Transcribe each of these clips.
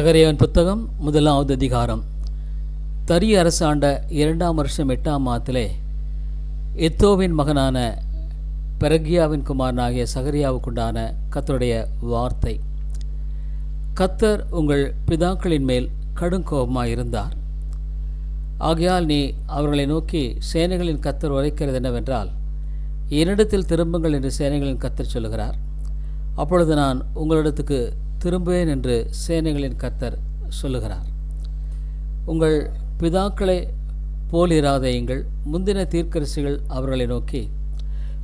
சகரியாவின் புத்தகம் முதலாவது அதிகாரம். தரி அரசாண்ட இரண்டாம் வருஷம் எட்டாம் மாதத்திலே எத்தோவின் மகனான பெரகியாவின் குமாரனாகிய சகரியாவுக்குண்டான கத்தருடைய வார்த்தை. கத்தர் உங்கள் பிதாக்களின் மேல் கடுங்கோபமாயிருந்தார் ஆகையால் நீ அவர்களை நோக்கி சேனைகளின் கத்தர் உரைக்கிறது என்னவென்றால் என்னிடத்தில் திரும்புங்கள் என்று சேனைகளின் கத்தர் சொல்லுகிறார். அப்பொழுது நான் உங்களிடத்துக்கு திரும்புவேன் என்று சேனைகளின் கத்தர் சொல்லுகிறார். உங்கள் பிதாக்களை போலிராதையுங்கள் முந்தின தீர்க்கரசிகள் அவர்களை நோக்கி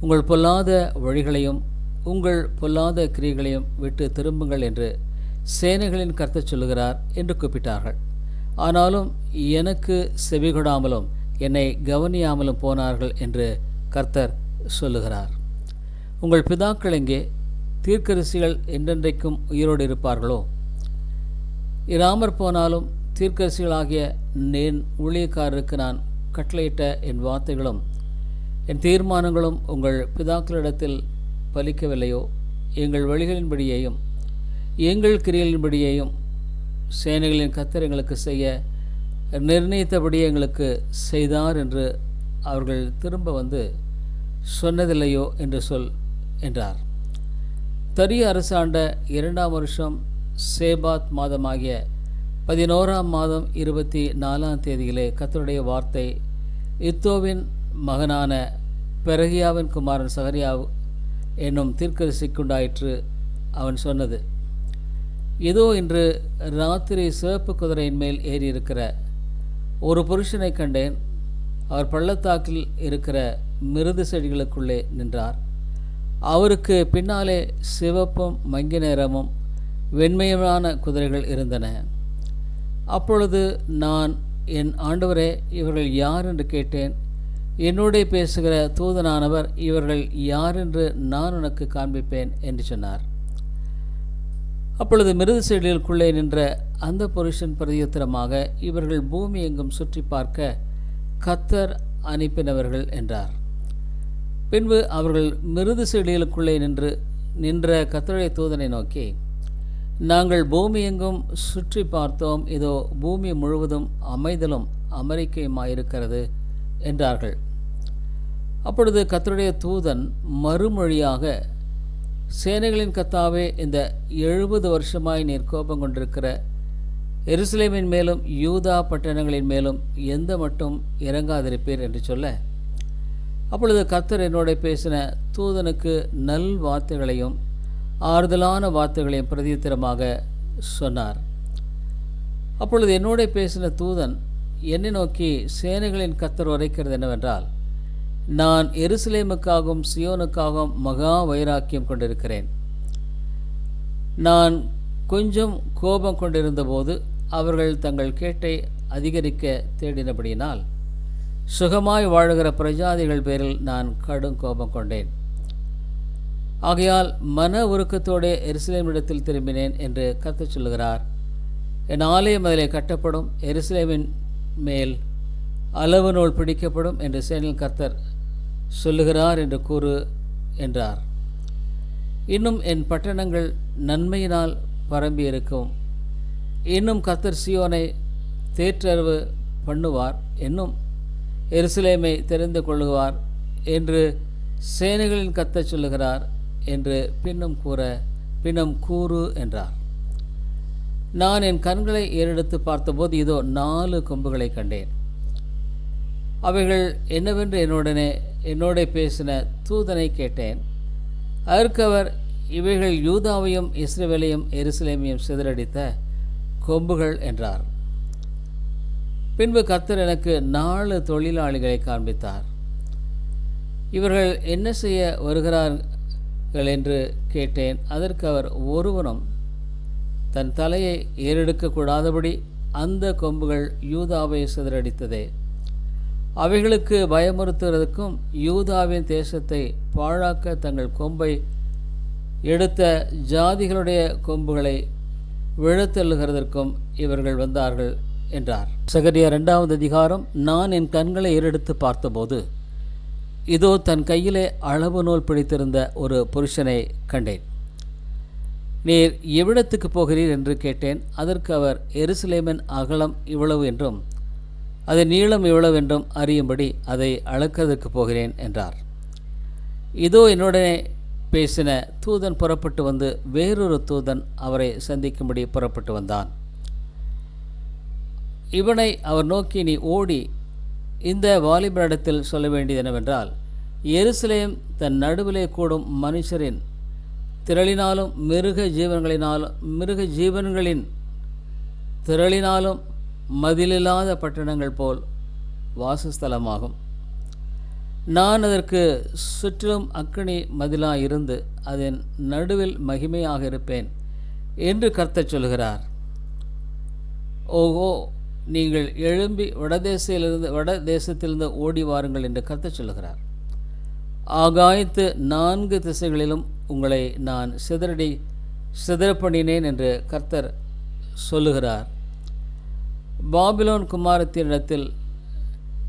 உங்கள் பொல்லாத வழிகளையும் உங்கள் பொல்லாத கிரியைகளையும் விட்டு திரும்புங்கள் என்று சேனைகளின் கர்த்தர் சொல்லுகிறார் என்று கூப்பிட்டார்கள். ஆனாலும் எனக்கு செவிகொடாமலும் என்னை கவனியாமலும் போனார்கள் என்று கர்த்தர் சொல்லுகிறார். உங்கள் பிதாக்கள் எங்கே? தீர்க்கரசிகள் என்றென்றைக்கும் உயிரோடு இருப்பார்களோ? இராமற் போனாலும் தீர்க்கரசிகளாகிய என் ஊழியக்காரருக்கு நான் கட்டளையிட்ட என் வார்த்தைகளும் என் தீர்மானங்களும் உங்கள் பிதாக்களிடத்தில் பலிக்கவில்லையோ? எங்கள் வழிகளின்படியையும் எங்கள் கிரியலின்படியேயும் சேனைகளின் கத்தர் எங்களுக்கு செய்ய நிர்ணயித்தபடி எங்களுக்கு செய்தார் என்று அவர்கள் திரும்ப வந்து சொன்னதில்லையோ என்று சொல் என்றார். தரிய அரசாண்ட இரண்டாம் வருஷம் சேபாத் மாதமாகிய பதினோராம் மாதம் இருபத்தி நாலாம் தேதியிலே கத்தருடைய வார்த்தை இத்தோவின் மகனான பெரகியாவின் குமாரன் சகரியா என்னும் தீர்க்கரசிக்குண்டாயிற்று அவன் சொன்னது. இதோ இன்று ராத்திரி சிவப்பு குதிரையின் மேல் ஏறியிருக்கிற ஒரு புருஷனை கண்டேன். அவர் பள்ளத்தாக்கில் இருக்கிற மிருது செடிகளுக்குள்ளே நின்றார். அவருக்கு பின்னாலே சிவப்பும் மங்கி நேரமும் வெண்மையுமான குதிரைகள் இருந்தன. அப்பொழுது நான் என் ஆண்டவரே இவர்கள் யார் என்று கேட்டேன்? என்னோடே பேசுகிற தூதனானவர் இவர்கள் யார் என்று நான் உனக்கு காண்பிப்பேன்? என்று சொன்னார். அப்பொழுது மிருது செடிகளுக்குள்ளே நின்ற அந்த புருஷன் பிரதியுத்தரமாக இவர்கள் பூமி எங்கும் சுற்றி பார்க்க கத்தர் அனுப்பினவர்கள் என்றார். பின்பு அவர்கள் மிருது செடிகளுக்குள்ளே நின்று நின்ற கத்தருடைய தூதனை நோக்கி நாங்கள் பூமி எங்கும் சுற்றி பார்த்தோம். இதோ பூமி முழுவதும் அமைதலும் அமெரிக்கையுமாயிருக்கிறது என்றார்கள். அப்பொழுது கத்தருடைய தூதன் மறுமொழியாக சேனைகளின் கத்தாவே இந்த எழுபது வருஷமாய் நீர் கோபம் கொண்டிருக்கிற எருசலேமின் மேலும் யூதா பட்டணங்களின் மேலும் எந்த மட்டும் இறங்காதிருப்பீர் என்று சொல்ல அப்பொழுது கத்தர் என்னோட பேசின தூதனுக்கு நல் வார்த்தைகளையும் ஆறுதலான வார்த்தைகளையும் பிரதித்திரமாக சொன்னார். அப்பொழுது என்னோட பேசின தூதன் என்னை நோக்கி சேனைகளின் கத்தர் உரைக்கிறது என்னவென்றால் நான் எருசலேமுக்காகவும் சியோனுக்காகவும் மகா வைராக்கியம் கொண்டிருக்கிறேன். நான் கொஞ்சம் கோபம் கொண்டிருந்தபோது அவர்கள் தங்கள் கேட்டை அதிகரிக்க தேடினபடியினால் சுகமாய் வாழுகிற பிரஜாதிகள் பேரில் நான் கடும் கோபம் கொண்டேன். ஆகையால் மன உருக்கத்தோடே எருசலேமிடத்தில் திரும்பினேன் என்று கத்து சொல்லுகிறார். என் ஆலயம் அதிலே கட்டப்படும் எருசலேமின் மேல் அளவு நூல் பிடிக்கப்படும் என்று சேனல் கர்த்தர் சொல்லுகிறார் என்று கூறு என்றார். இன்னும் என் பட்டணங்கள் நன்மையினால் பரம்பி இருக்கும் இன்னும் கர்த்தர் சியோனை தேற்றறிவு பண்ணுவார். என்னும் எருசலேமை தெரிந்து கொள்ளுவார் என்று சேனைகளின் கத்த சொல்லுகிறார் என்று பின்னும் கூற பின்னும் கூறு என்றார். நான் என் கண்களை ஏறெடுத்து பார்த்தபோது இதோ நாலு கொம்புகளை கண்டேன். அவைகள் என்னவென்று என்னுடனே என்னோட பேசின தூதனை கேட்டேன். அதற்கவர் இவைகள் யூதாவையும் இஸ்ரேவேலையும் எருசலேமையும் சிதறடித்த கொம்புகள் என்றார். பின்பு கர்த்தர் எனக்கு நாலு தொழிலாளிகளை காண்பித்தார். இவர்கள் என்ன செய்ய வருகிறார்கள் என்று கேட்டேன். அதற்கு அவர் ஒருவனும் தன் தலையை ஏறெடுக்கக்கூடாதபடி அந்த கொம்புகள் யூதாவை சிதறடித்ததே. அவைகளுக்கு பயமுறுத்துவதற்கும் யூதாவின் தேசத்தை பாழாக்க தங்கள் கொம்பை எடுத்த ஜாதிகளுடைய கொம்புகளை விழத்தள்ளுகிறதற்கும் இவர்கள் வந்தார்கள். என்றார். சகரியா இரண்டாவது அதிகாரம் நான் என் கண்களை ஏறெடுத்து பார்த்தபோது இதோ தன் கையிலே அளவு நூல் பிடித்திருந்த ஒரு புருஷனை கண்டேன். நீர் எவ்விடத்துக்கு போகிறீர் என்று கேட்டேன். அதற்கு அவர் எருசலேமின் அகலம் இவ்வளவு என்றும் அது நீளம் இவ்வளவு என்றும் அறியும்படி அதை அளக்கிறதுக்கு போகிறேன் என்றார். இதோ என்னுடனே பேசின தூதன் புறப்பட்டு வந்து வேறொரு தூதன் அவரை சந்திக்கும்படி புறப்பட்டு வந்தான். இவனை அவர் நோக்கி நீ ஓடி இந்த வாலிபனிடத்தில் சொல்ல வேண்டியது என்னவென்றால் எருசலேம் தன் நடுவிலே கூடும் மனுஷரின் திரளினாலும் மிருக ஜீவன்களினாலும் மிருக ஜீவன்களின் திரளினாலும் மதிலில்லாத பட்டணங்கள் போல் வாசஸ்தலமாகும். நான் அதற்கு சுற்றிலும் அக்கினி மதிலாக இருந்து அதன் நடுவில் மகிமையாக இருப்பேன் என்று கருத்தச் சொல்கிறார் ஓஹோ நீங்கள் எழும்பி வடதேசத்திலிருந்து வட தேசத்திலிருந்து ஓடி வாருங்கள் என்று கருத்து சொல்கிறார் ஆகாயத்து நான்கு திசைகளிலும் உங்களை நான் சிதறடி சிதறப்பண்ணினேன் என்று கர்த்தர் சொல்லுகிறார். பாபிலோன் குமாரத்தினிடத்தில்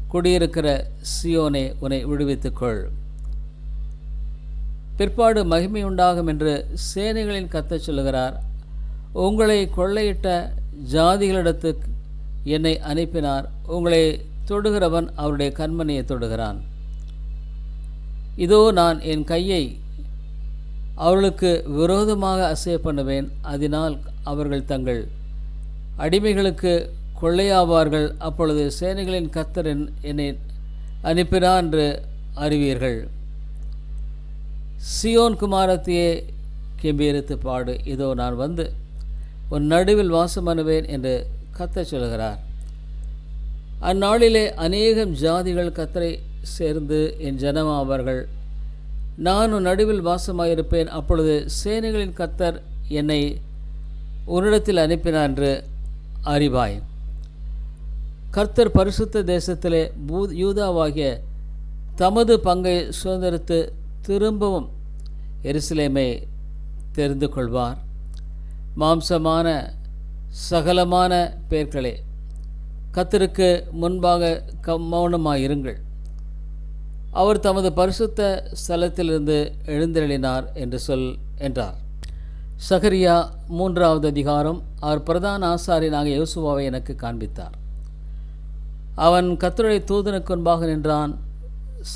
குடியிருக்கிற சியோனே உன்னை விடுவித்துக்கொள். பிற்பாடு மகிமை உண்டாகும் என்று சேனைகளின் கத்தை சொல்லுகிறார். உங்களை கொள்ளையிட்ட ஜாதிகளிடத்துக்கு என்னை அனுப்பினார். உங்களை தொடுகிறவன் அவருடைய கண்மணியை தொடுகிறான். இதோ நான் என் கையை அவர்களுக்கு விரோதமாக அசைய பண்ணுவேன். அதனால் அவர்கள் தங்கள் அடிமைகளுக்கு கொள்ளையாவார்கள். அப்பொழுது சேனைகளின் கத்தரன் என்னை அனுப்பினார் என்று அறிவீர்கள். சியோன் குமாரத்தையே கெம்பீரித்து பாடு. இதோ நான் வந்து உன் நடுவில் வாசம் அணுவேன் என்று கத்தை சொல்கிறார் அந்நாளிலே அநேகம் ஜாதிகள் கத்தரை சேர்ந்து என் ஜனமாவார்கள் நான் உன் நடுவில் வாசமாயிருப்பேன். அப்பொழுது சேனைகளின் கத்தர் என்னை உன்னிடத்தில் அனுப்பினார் என்று அறிவாய். கர்த்தர் பரிசுத்த தேசத்திலே பூ யூதாவாகிய தமது பங்கை சுதந்திரத்து திரும்பவும் எருசலேமை தெரிந்து கொள்வார். மாம்சமான சகலமான பேர்களே கத்தருக்கு முன்பாக க மௌனமாயிருங்கள். அவர் தமது பரிசுத்த ஸ்தலத்திலிருந்து எழுந்தருளினார் என்று சொல் என்றார். சகரியா மூன்றாவது அதிகாரம் அவர் பிரதான ஆசாரியனாக யோசுவாவை எனக்கு காண்பித்தார். அவன் கத்தருடைய தூதனுக்கு முன்பாக நின்றான்.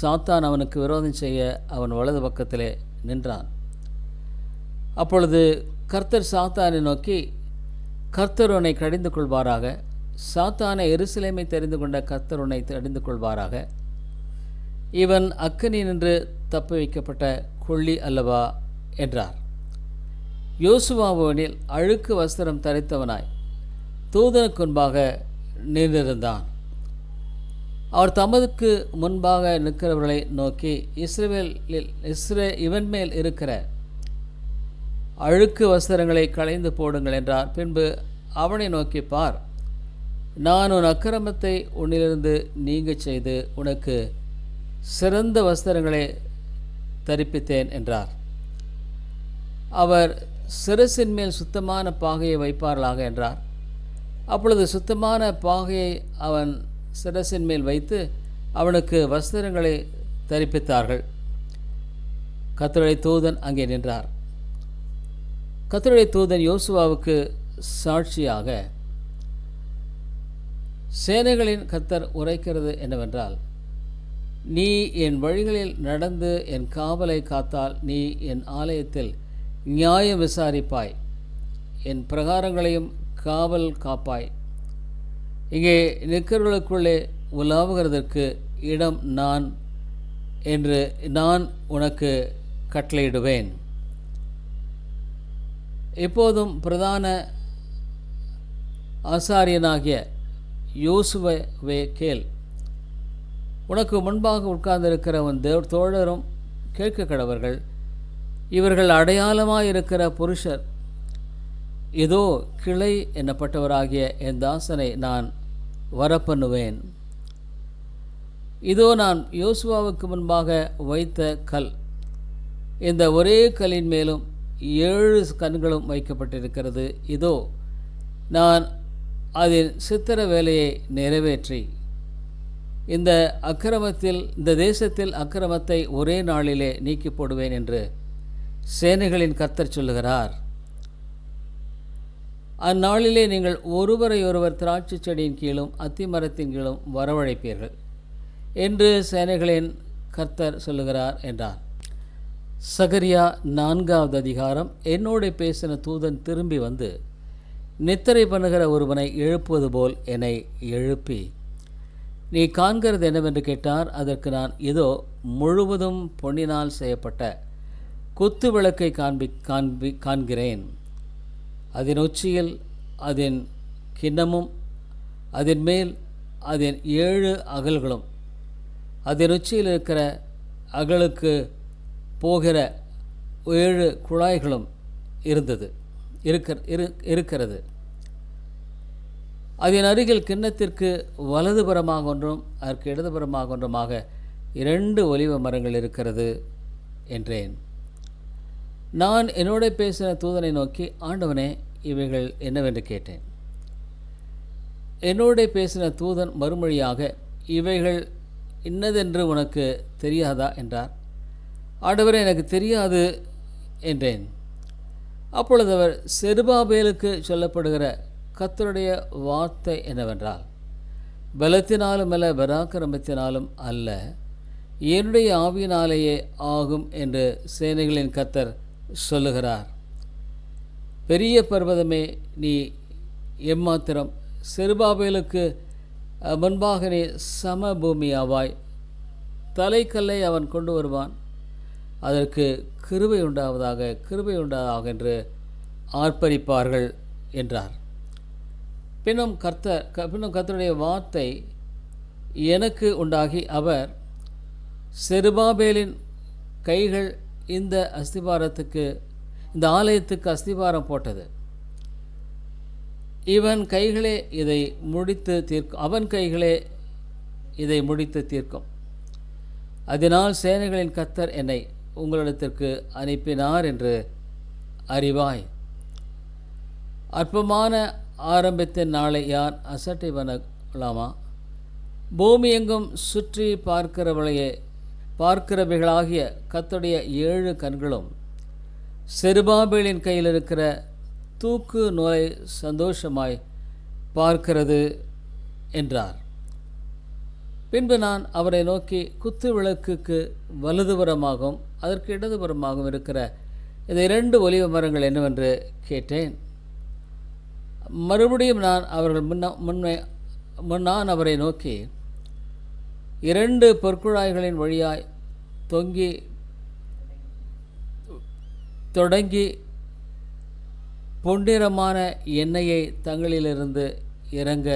சாத்தான் அவனுக்கு விரோதம் செய்ய அவன் வலது பக்கத்திலே நின்றான். அப்பொழுது கர்த்தர் சாத்தானை நோக்கி கர்த்தர் உன்னை கடிந்து கொள்வாராக சாத்தான எருசலேமை தெரிந்து கொண்ட கர்த்தர் உன்னை தெரிந்து கொள்வாராக இவன் அக்கனி நின்று தப்பி வைக்கப்பட்ட கொள்ளி அல்லவா? என்றார். யோசுவாவோனில் அழுக்கு வஸ்திரம் தரித்தவனாய் தூதனுக்கு முன்பாக நின்றிருந்தான். அவர் தமதுக்கு முன்பாக நிற்கிறவர்களை நோக்கி இஸ்ரேலில் இஸ்ரே இவன் மேல் இருக்கிற அழுக்கு வஸ்திரங்களை களைந்து போடுங்கள் என்றார். பின்பு அவனை நோக்கி பார். நான் உன் அக்கிரமத்தை உன்னிலிருந்து நீங்கச் செய்து உனக்கு சிறந்த வஸ்திரங்களை தரிப்பித்தேன் என்றார். அவர் சிரசின் மேல் சுத்தமான பாகையை வைப்பார்களாக என்றார். அப்பொழுது சுத்தமான பாகையை அவன் சிரசின் மேல் வைத்து அவனுக்கு வஸ்திரங்களை தரிப்பித்தார்கள். கத்தருடைய தூதன் அங்கே நின்றார். கத்தருடைய தூதன் யோசுவாவுக்கு சாட்சியாக சேனைகளின் கத்தர் உரைக்கிறது என்னவென்றால் நீ என் வழிகளில் நடந்து என் காவலை காத்தால் நீ என் ஆலயத்தில் நியாயம் விசாரிப்பாய். என் பிரகாரங்களையும் காவல் காப்பாய். இங்கே நிற்கிறவர்களுக்குள்ளே உலாவுகிறதற்கு இடம் நான் என்று நான் உனக்கு கட்டளையிடுவேன். எப்போதும் பிரதான ஆசாரியனாகிய யோசுவே கேள். உனக்கு முன்பாக உட்கார்ந்திருக்கிறவன் தேவ தோழரும் கேட்க கடவர்கள் இவர்கள் அடையாளமாக இருக்கிற புருஷர். இதோ கிளை என்னப்பட்டவராகிய என் தாசனை நான் வரப்பண்ணுவேன். இதோ நான் யோசுவாவுக்கு முன்பாக வைத்த கல். இந்த ஒரே கல்லின் மேலும் ஏழு கண்களும் வைக்கப்பட்டிருக்கிறது. இதோ நான் அதில் சித்திர வேலையை நிறைவேற்றி. இந்த அக்கிரமத்தில் இந்த தேசத்தில் அக்கிரமத்தை ஒரே நாளிலே நீக்கி போடுவேன் என்று சேனைகளின் கர்த்தர் சொல்லுகிறார். அந்நாளிலே நீங்கள் ஒருவரையொருவர் திராட்சை செடியின் கீழும் அத்தி மரத்தின் கீழும் வரவழைப்பீர்கள் என்று சேனைகளின் கர்த்தர் சொல்லுகிறார் என்றார். சகரியா நான்காவது அதிகாரம் என்னோடு பேசின தூதன் திரும்பி வந்து நித்திரை பண்ணுகிற ஒருவனை எழுப்புவது போல் என்னை எழுப்பி நீ காண்கிறது என்னவென்று கேட்டார் அதற்கு நான் இதோ முழுவதும் பொன்னினால் செய்யப்பட்ட குத்து விளக்கை காண்பி காண்பி காண்கிறேன். அதன் உச்சியில் அதன் கிண்ணமும் அதன் மேல் அதன் ஏழு அகல்களும் அதன் உச்சியில் இருக்கிற அகலுக்கு போகிற ஏழு குழாய்களும் இருந்தது. இருக்க இரு இருக்கிறது. அதன் அருகில் கிண்ணத்திற்கு வலதுபுறமாக ஒன்றும் அதற்கு இடதுபுறமாக ஒன்றுமாக இரண்டு ஒலிவ மரங்கள் இருக்கிறது என்றேன். நான் என்னோட பேசின தூதனை நோக்கி ஆண்டவனே இவைகள் என்னவென்று கேட்டேன். என்னோட பேசின தூதன் மறுமொழியாக இவைகள் இன்னதென்று உனக்கு தெரியாதா? என்றார். ஆண்டவரே எனக்கு தெரியாது என்றேன். அப்பொழுது அவர் செருபாபேலுக்கு சொல்லப்படுகிற கத்தருடைய வார்த்தை என்னவென்றால் பலத்தினாலும் அல்ல பராக்கிரமத்தினாலும் அல்ல என்னுடைய ஆவியினாலேயே ஆகும் என்று சேனைகளின் கத்தர் சொல்லுகிறார். பெரிய பர்வதமே நீ எம்மாத்திரம் செருபாபேலுக்கு முன்பாக நீ சமபூமியாவாய் தலைக்கல்லை அவன் கொண்டு வருவான் அதற்கு கிருபை உண்டாவதாக கிருபை உண்டாவதாக என்று ஆர்ப்பரிப்பார்கள் என்றார். பின்னும் கர்த்தர் க பின்னும் கர்த்தருடைய வார்த்தை எனக்கு உண்டாகி அவர் செருபாபேலின் கைகள் இந்த அஸ்திபாரத்துக்கு இந்த ஆலயத்துக்கு அஸ்திபாரம் போட்டது. இவன் கைகளே இதை முடித்து தீர்க்கும் அவன் கைகளே இதை முடித்து தீர்க்கும். அதனால் சேனைகளின் கத்தர் என்னை உங்களிடத்திற்கு அனுப்பினார் என்று அறிவாய். அற்பமான ஆரம்பித்த நாளை யார் அசட்டை பண்ணலாமா பூமி எங்கும் சுற்றி பார்க்கிறவளையே பார்க்கிறவைகளாகிய கத்துடைய ஏழு கண்களும் செருபாபேலின் கையில் இருக்கிற தூக்கு நோயை சந்தோஷமாய் பார்க்கிறது என்றார். பின்பு நான் அவரை நோக்கி குத்து விளக்குக்கு வலதுபுறமாகவும் அதற்கு இடதுபுறமாகவும் இருக்கிற இந்த இரண்டு ஒலிவ மரங்கள் என்னவென்று கேட்டேன். மறுபடியும் நான் அவர்கள் முன்ன முன்மை முன் நான் அவரை நோக்கி இரண்டு பொற்குழாய்களின் வழியாய் தொங்கி தொடங்கி பொன்னிறமான எண்ணெயை தங்களிலிருந்து இறங்க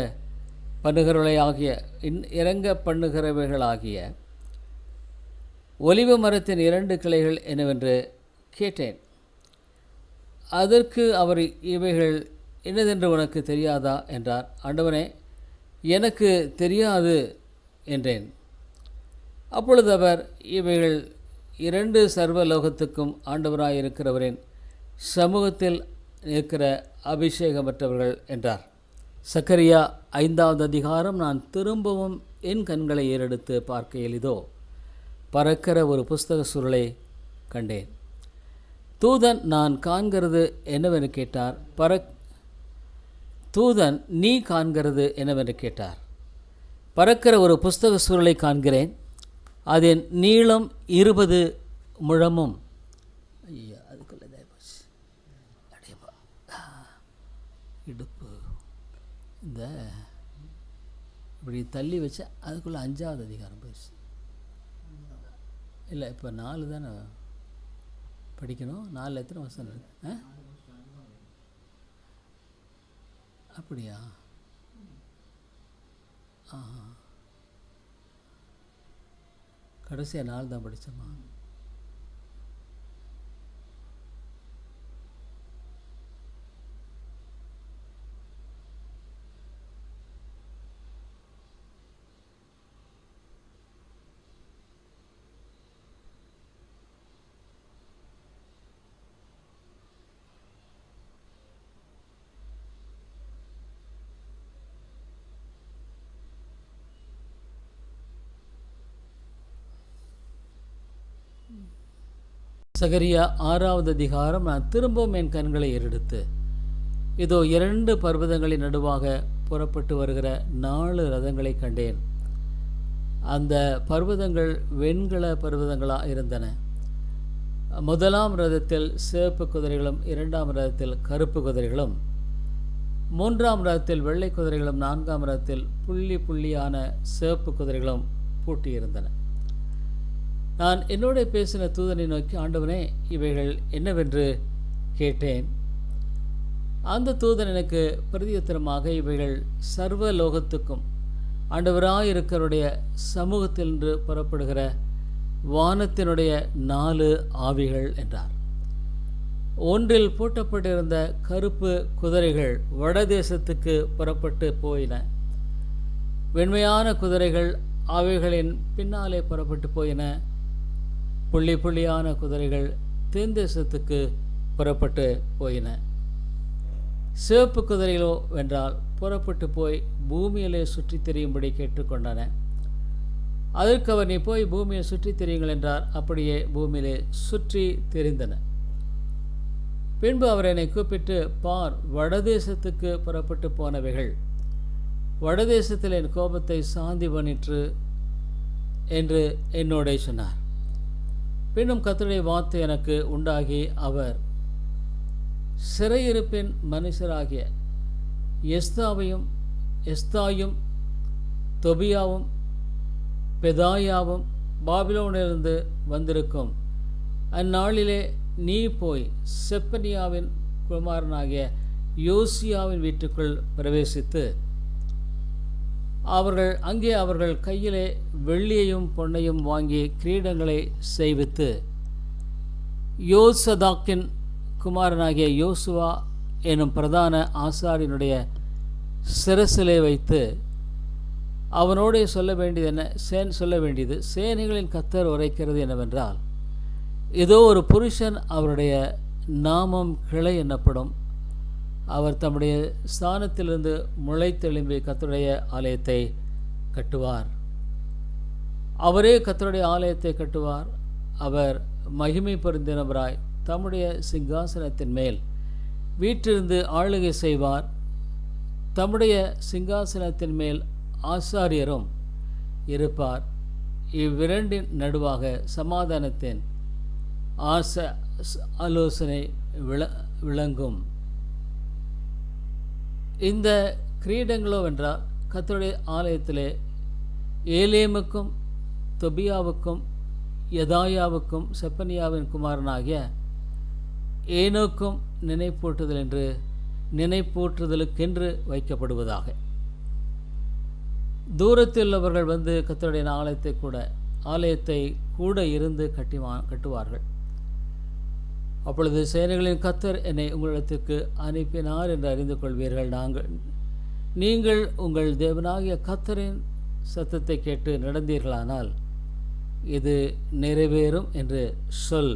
பண்ணுகிறவர்களாகிய இன் இறங்க பண்ணுகிறவைகளாகிய ஒலிவ மரத்தின் இரண்டு கிளைகள் என்னவென்று கேட்டேன். அதற்கு அவர் இவைகள் என்னதென்று உனக்கு தெரியாதா? என்றார். ஆண்டவனே எனக்கு தெரியாது என்றேன். அப்பொழுது அவர் இவைகள் இரண்டு சர்வலோகத்துக்கும் ஆண்டவராக இருக்கிறவரின் சமூகத்தில் இருக்கிற அபிஷேகமற்றவர்கள் என்றார். சக்கரியா ஐந்தாவது அதிகாரம். நான் திரும்பவும் என் கண்களை ஏறெடுத்து பார்க்கையில் இதோ பறக்கிற ஒரு புஸ்தக சுருளை கண்டேன். தூதன் நான் காண்கிறது என்னவென்று கேட்டார்? பறக் தூதன் நீ காண்கிறது என்னவென்று கேட்டார்? பறக்கிற ஒரு புஸ்தக சுருளை காண்கிறேன். அதன் நீளம் இருபது முழமும். ஐயா அதுக்குள்ள இடுப்பு. இந்த இப்படி தள்ளி வச்சு அதுக்குள்ளே அஞ்சாவது அதிகாரம் போயிடுச்சு. இல்லை இப்போ நாலு தானே படிக்கணும்? நாலு எத்தனை வருஷம் இருக்கு? ஆ? அப்படியா? ஆஹா. கடைசியாக நாள் தான் படித்தோமா சகரியா ஆறாவது அதிகாரம் நான் திரும்பவும் என் கண்களை ஏறெடுத்து இதோ இரண்டு பர்வதங்களின் நடுவாக புறப்பட்டு வருகிற நாலு ரதங்களை கண்டேன். அந்த பர்வதங்கள் வெண்கல பர்வதங்களாக இருந்தன. முதலாம் ரதத்தில் சிவப்பு குதிரைகளும் இரண்டாம் ரதத்தில் கருப்பு குதிரைகளும் மூன்றாம் ரதத்தில் வெள்ளை குதிரைகளும் நான்காம் ரதத்தில் புள்ளி புள்ளியான சிவப்பு குதிரைகளும் பூட்டியிருந்தன. நான் என்னோட பேசின தூதனை நோக்கி ஆண்டவனே இவைகள் என்னவென்று கேட்டேன். அந்த தூதன் எனக்கு பிரதியுத்தரமாக இவைகள் சர்வ லோகத்துக்கும் ஆண்டவராயிருக்கருடைய சமூகத்திலிருந்து புறப்படுகிற வானத்தினுடைய நாலு ஆவிகள் என்றார். ஒன்றில் பூட்டப்பட்டிருந்த கருப்பு குதிரைகள் வடதேசத்துக்கு புறப்பட்டு போயின. வெண்மையான குதிரைகள் அவைகளின் பின்னாலே புறப்பட்டு போயின. புள்ளி புள்ளியான குதிரைகள் தென்தேசத்துக்கு புறப்பட்டு போயின. சிவப்பு குதிரைகளோ வென்றால் புறப்பட்டு போய் பூமியிலே சுற்றித் திரியும்படி கேட்டுக்கொண்டன. அதற்கு அவர் நீ போய் பூமியை சுற்றித் தெரியுங்கள் என்றார். அப்படியே பூமியிலே சுற்றி தெரிந்தன. பின்பு அவர் என்னை கூப்பிட்டு பார் வடதேசத்துக்கு புறப்பட்டு போனவைகள். வடதேசத்தில் என் கோபத்தை சாந்தி பண்ணிற்று என்று என்னோட சொன்னார். பின்னும் கத்தருடைய வார்த்தை எனக்கு உண்டாகி அவர். சிறையிருப்பின் மனுஷராகிய எஸ்தாவையும் எஸ்தாயும் தொபியாவும் பெதாயாவும் பாபிலோனிலிருந்து வந்திருக்கும். அந்நாளிலே நீ போய் செப்பனியாவின் குமாரனாகிய யோசியாவின் வீட்டுக்குள் பிரவேசித்து அவர்கள் அங்கே அவர்கள் கையிலே வெள்ளியையும் பொன்னையும் வாங்கி கிரீடங்களை செய்வித்து யோசதாக்கின் குமாரனாகிய யோசுவா எனும் பிரதான ஆசாரியனுடைய சிரசிலே வைத்து அவனோடே சொல்ல வேண்டியது என்ன? சேன் சொல்ல வேண்டியது சேனைகளின் கத்தர் உரைக்கிறது என்னவென்றால் ஏதோ ஒரு புருஷன் அவருடைய நாமம் கிளை என்னப்படும். அவர் தம்முடைய ஸ்தானத்திலிருந்து முளைத்தெழும்பி கத்தருடைய ஆலயத்தை கட்டுவார். அவரே கத்தருடைய ஆலயத்தை கட்டுவார். அவர் மகிமை பொருந்தினவராய் தம்முடைய சிங்காசனத்தின் மேல் வீற்றிருந்து ஆளுகை செய்வார். தம்முடைய சிங்காசனத்தின் மேல் ஆசாரியரும் இருப்பார். இவ்விரண்டின் நடுவாக சமாதானத்தின் ஆச ஆலோசனை விள விளங்கும். இந்த கிரீடங்களோ வென்றால் கத்தருடைய ஆலயத்திலே ஏலேமுக்கும் தொபியாவுக்கும் யதாயாவுக்கும் செப்பனியாவின் குமாரனாகிய ஏனோக்கும் நினைப்பூட்டுதல் என்று நினைப்பூற்றுதலுக்கென்று வைக்கப்படுவதாக. தூரத்தில் உள்ளவர்கள் வந்து கத்தருடைய ஆலயத்தை கூட ஆலயத்தை கூட இருந்து கட்டிவா கட்டுவார்கள். அப்பொழுது சேனைகளின் கத்தர் என்னை உங்களிடத்துக்கு அனுப்பினார் என்று அறிந்து கொள்வீர்கள் நாங்கள். நீங்கள் உங்கள் தேவனாகிய கத்தரின் சத்தத்தை கேட்டு நடந்தீர்களானால் இது நிறைவேறும் என்று சொல்.